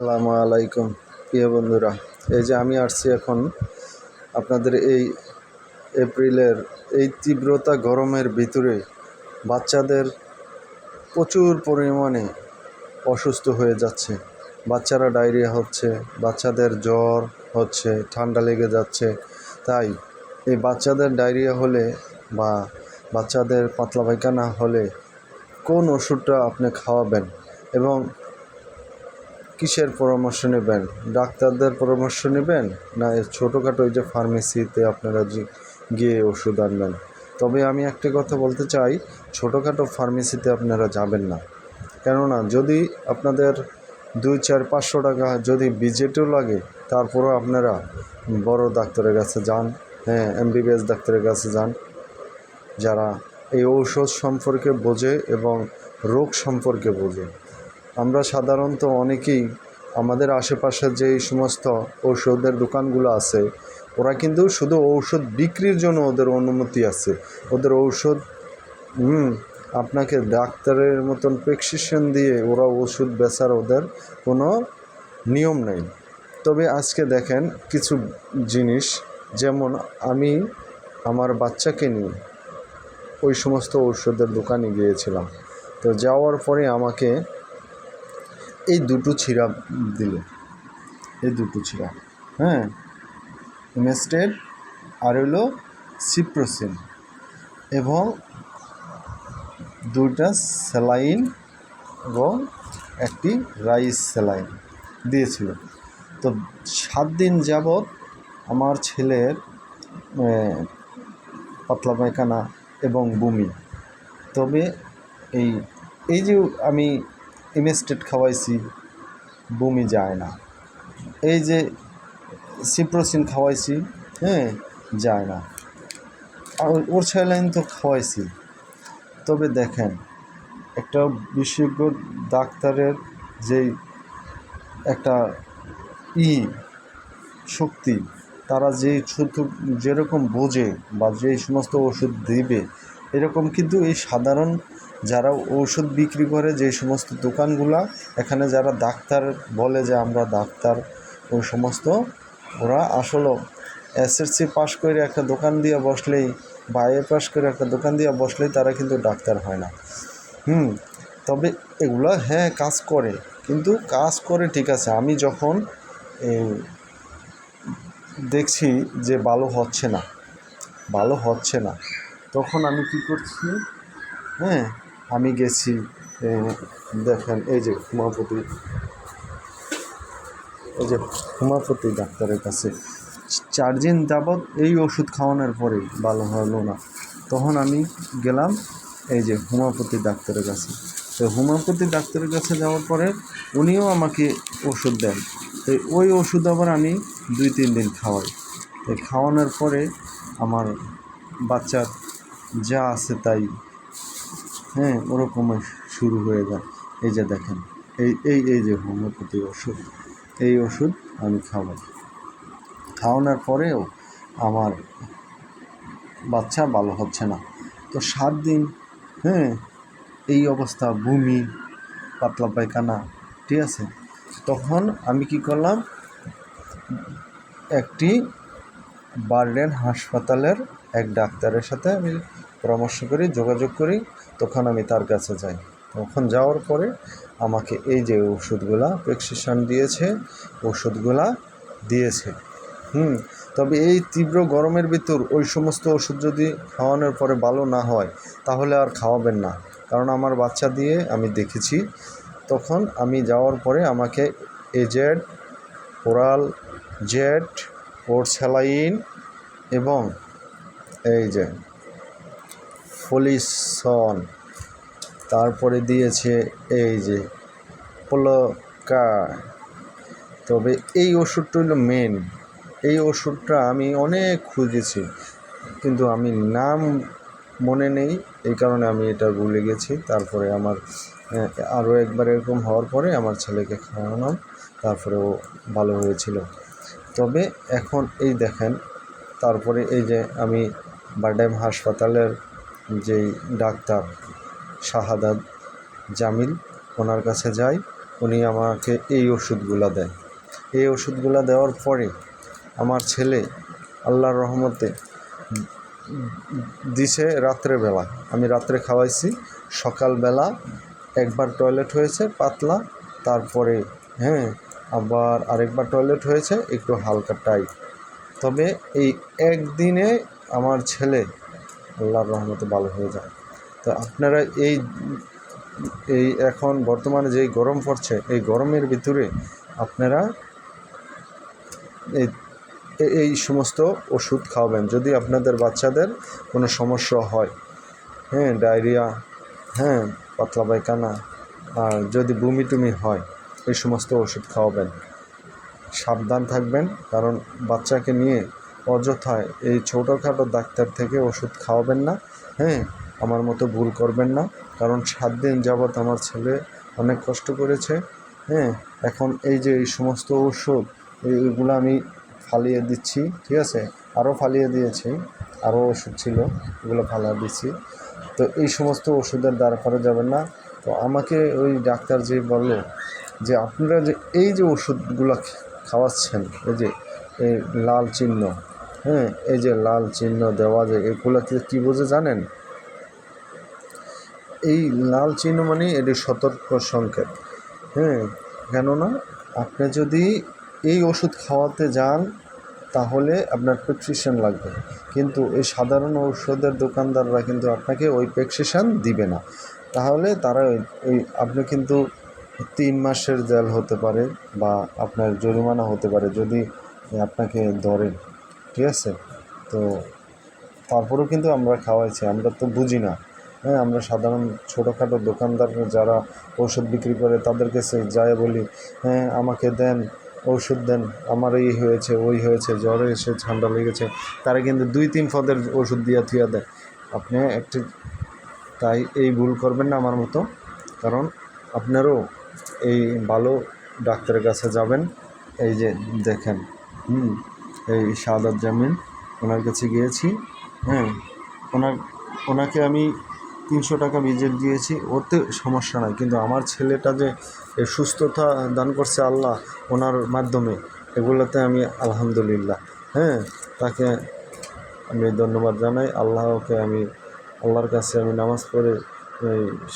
আসসালামু আলাইকুম, প্রিয় বন্ধুরা। এই যে আমি আসছি এখন আপনাদের এই এপ্রিলের এই তীব্রতা গরমের ভিতরে বাচ্চাদের প্রচুর পরিমাণে অসুস্থ হয়ে যাচ্ছে। বাচ্চারা ডায়রিয়া হচ্ছে, বাচ্চাদের জ্বর হচ্ছে, ঠান্ডা লেগে যাচ্ছে। তাই এই বাচ্চাদের ডায়রিয়া হলে বা বাচ্চাদের পাতলা পায়খানা হলে কোন ওষুধটা আপনি খাওয়াবেন? এবং কিসের পরামর্শ নেবেন? ডাক্তারদের পরামর্শ নেবেন? না ছোটোখাটো ওই যে ফার্মেসিতে আপনারা গিয়ে ওষুধ আনবেন? তবে আমি একটি কথা বলতে চাই, ছোটোখাটো ফার্মেসিতে আপনারা যাবেন না। কেননা, যদি আপনাদের দুই, চার, পাঁচশো টাকা যদি বিজেটও লাগে, তারপরেও আপনারা বড় ডাক্তারের কাছে যান হ্যাঁ এমবিবিএস ডাক্তারের কাছে যান, যারা এই ঔষধ সম্পর্কে বোঝে এবং রোগ সম্পর্কে বোঝে। আমরা সাধারণত অনেকেই আমাদের আশেপাশে যে সমস্ত ঔষধের দোকানগুলো আছে, ওরা কিন্তু শুধু ঔষধ বিক্রির জন্য ওদের অনুমতি আছে। ওদের ঔষধ, হুম, আপনাকে ডাক্তারের মতন প্রেসক্রিপশন দিয়ে ওরা ওষুধ বেচার ওদের কোনো নিয়ম নেই। তবে আজকে দেখেন কিছু জিনিস, যেমন আমি আমার বাচ্চাকে নিয়ে ওই সমস্ত ঔষধের দোকানে গিয়েছিলাম। তো যাওয়ার পরে আমাকে এই দুটো সিরাপ দিলে। এই দুটো সিরাপ হ্যাঁ? ইমেস্টেড আর হলো সিপ্রোসিন এবং দুইটা স্যালাইন এবং একটি রাইস স্যালাইন দিয়েছিল। তো সাত দিন যাবৎ আমার ছেলের পাতলা পায়খানা এবং বমি। তবে এই এই যে আমি ইমেস্টেট খাওয়াইছি, বমি যায় না। এই যে সিপ্রোসিন খাওয়াইছি হ্যাঁ যায় না। আর ওর স্যালাইন তো খাওয়াইছি। তবে দেখেন, একটা বিশেষজ্ঞ ডাক্তারের যেই একটা ই শক্তি, তারা যে শুধু যেরকম বোঝে বা যে সমস্ত ওষুধ দিবে, এরকম কিন্তু এই সাধারণ যারা ঔষধ বিক্রি করে যে সমস্ত দোকানগুলা, এখানে যারা ডাক্তার বলে যে আমরা ডাক্তার, ওই সমস্ত, ওরা আসলে। এসএসসি পাশ করে একটা দোকান দিয়ে বসলেই বা এ পাশ করে একটা দোকান দিয়ে বসলেই তারা কিন্তু ডাক্তার হয় না। হুম, তবে এগুলো হ্যাঁ কাজ করে। কিন্তু কাজ করে ঠিক আছে। আমি যখন দেখছি যে ভালো হচ্ছে না, ভালো হচ্ছে না, তখন আমি কি করছি? হ্যাঁ আমি গেছি দেখেন, এই যে উমাপতি এই যে উমাপতি ডাক্তারের কাছে। চার দিন যাবৎ এই ওষুধ খাওয়ানোর পরেই ভালো হলো না। তখন আমি গেলাম এই যে হোমিওপ্যাথি ডাক্তারের কাছে। তো হোমিওপ্যাথি ডাক্তারের কাছে যাওয়ার পরে উনিও আমাকে ওষুধ দেন। তো ওই ওষুধ আবার আমি দুই, তিন দিন খাওয়াই। তো খাওয়ানোর পরে আমার বাচ্চার যা আছে তাই হ্যাঁ ওরকমই শুরু হয়ে যায়। এই যে দেখেন, এই এই এই যে হোমিওপ্যাথি ওষুধ, এই ওষুধ আমি খাওয়াই খাওয়ানোর পরেও আমার বাচ্চা ভালো হচ্ছে না। তো সাত দিন হ্যাঁ এই অবস্থা, বমি, পাতলা পায়খানা, ঠিক আছে? তখন আমি কি করলাম, একটি বার্ডেন হাসপাতালের এক ডাক্তারের সাথে আমি পরামর্শ করি, যোগাযোগ করি, তখন আমি তার কাছে যাই। তখন যাওয়ার পরে আমাকে এই যে ওষুধগুলা প্রেসক্রিপশন দিয়েছে, ওষুধগুলা দিয়েছে। হুম, তবে এই তীব্র গরমের ভিতর ওই সমস্ত ওষুধ যদি খাওয়ানোর পরে ভালো না হয়, তাহলে আর খাওয়াবেন না। কারণ আমার বাচ্চা দিয়ে আমি দেখেছি, তখন আমি যাওয়ার পরে আমাকে এজেড ওরাল জেট ওর স্যালাইন এবং এই যে ফলিসন। তারপরে দিয়েছে এই যে পোলোকা। তবে এই ওষুধটা হলো মেন এই ওষুধটা আমি অনেক খুঁজেছি, কিন্তু আমি নাম মনে নেই, এই কারণে আমি এটা ভুলে গেছি। তারপরে আমার আরও একবার এরকম হওয়ার পরে আমার ছেলেকে খাওয়ানো তারপরে ও ভালো হয়েছিল। তবে এখন এই দেখেন, তারপরে এই যে আমি বারডাইম হাসপাতালের যেই ডাক্তার শাহাদাত জামিল, ওনার কাছে যাই, উনি আমাকে এই ওষুধগুলো দেয় এই ওষুধগুলো দেওয়ার পরে আমার ছেলে আল্লাহর রহমতে দিছে রাত্রেবেলা আমি রাত্রে খাওয়াইছি, সকালবেলা একবার টয়লেট হয়েছে পাতলা, তারপরে হ্যাঁ আবার আরেকবার টয়লেট হয়েছে, একটু হালকা টাইট। তবে এই একদিনে আমার ছেলে আল্লাহর রহমতে ভালো হয়ে যায়। তো আপনারা এই এই এখন বর্তমানে যেই গরম পড়ছে, এই গরমের ভিতরে আপনারা এই এই সমস্ত ওষুধ খাওয়াবেন। যদি আপনাদের বাচ্চাদের কোনো সমস্যা হয় হ্যাঁ ডায়রিয়া হ্যাঁ পাতলা পায়খানা, আর যদি বমি টুমি হয়, এই সমস্ত ওষুধ খাওয়াবেন। সাবধান থাকবেন, কারণ বাচ্চাকে নিয়ে অযথায় এই ছোটোখাটো ডাক্তার থেকে ওষুধ খাওয়াবেন না। হ্যাঁ আমার মতো ভুল করবেন না, কারণ সাত দিন যাবৎ আমার ছেলে অনেক কষ্ট করেছে। হ্যাঁ এখন এই যে এই সমস্ত ওষুধ এইগুলো আমি ফালিয়ে দিচ্ছি, ঠিক আছে? আরও ফালিয়ে দিয়েছি, আরও ওষুধ ছিল, এগুলো ফালা দিচ্ছি তো এই সমস্ত ওষুধের দ্বারা করা যাবে না। তো আমাকে ওই ডাক্তার যে বলল যে, আপনারা যে এই যে ওষুধগুলো খাওয়াচ্ছেন, এই যে, এই লাল চিহ্ন হ্যাঁ এই যে লাল চিহ্ন দেওয়া যে এগুলো কি বোঝে জানেন? এই লাল চিহ্ন মানে এটি সতর্ক সংকেত। হ্যাঁ কেননা আপনি যদি এই ওষুধ খাওয়াতে যান, তাহলে আপনার প্রেসক্রিপশন লাগবে। কিন্তু এই সাধারণ ঔষধের দোকানদাররা কিন্তু আপনাকে ওই প্রেসক্রিপশন দিবে না। তাহলে তারা ওই আপনি কিন্তু তিন মাসের জেল হতে পারে বা আপনার জরিমানা হতে পারে যদি আপনাকে ধরেন। ঠিক আছে? তো তারপরেও কিন্তু আমরা খাওয়াইছি, আমরা তো বুঝি না। হ্যাঁ আমরা সাধারণ ছোটোখাটো দোকানদার যারা ওষুধ বিক্রি করে তাদের কাছে যায় বলি হ্যাঁ আমাকে দেন ওষুধ দেন, আমার এই হয়েছে, ওই হয়েছে, জ্বর এসে ঠান্ডা লেগেছে। তারা কিন্তু দুই তিন পদের ওষুধ দিয়ে থুয়া দেয়। আপনি একটি, তাই এই ভুল করবেন না আমার মতো, কারণ আপনারও এই ভালো ডাক্তারের কাছে যাবেন। এই যে দেখেন, হুম। এই সাদাত জামিন ওনার কাছে গিয়েছি হ্যাঁ। ওনার, ওনাকে আমি তিনশো টাকা ভিজিট দিয়েছি ওতে সমস্যা নাই। কিন্তু আমার ছেলেটা যে সুস্থতা দান করছে আল্লাহ ওনার মাধ্যমে, এগুলোতে আমি আলহামদুলিল্লাহ হ্যাঁ। তাকে আমি ধন্যবাদ জানাই। আল্লাহকে আমি, আল্লাহর কাছে আমি নামাজ পড়ে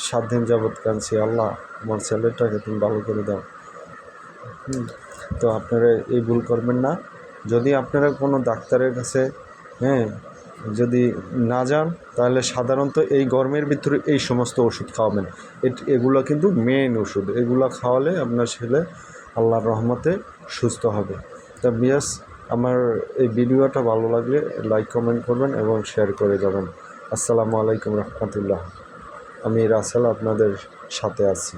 সাত দিন যাবৎ কাঁদছি। আল্লাহ আমার ছেলেটাকে তুমি ভালো করে দাও। তো আপনারা এই ভুল করবেন না। যদি আপনারা কোনো ডাক্তারের কাছে হ্যাঁ যদি না যান, তাহলে সাধারণত এই গরমের ভিতরে এই সমস্ত ওষুধ খাওয়াবেন। এগুলো কিন্তু মেন ওষুধ। এগুলো খাওয়ালে আপনার ছেলে আল্লাহর রহমতে সুস্থ হবে। তা বিয়াস, আমার এই ভিডিওটা ভালো লাগলে লাইক কমেন্ট করবেন এবং শেয়ার করে যাবেন। আসসালামু আলাইকুম রহমতুল্লাহ। আমি রাসেল, আপনাদের সাথে আছি।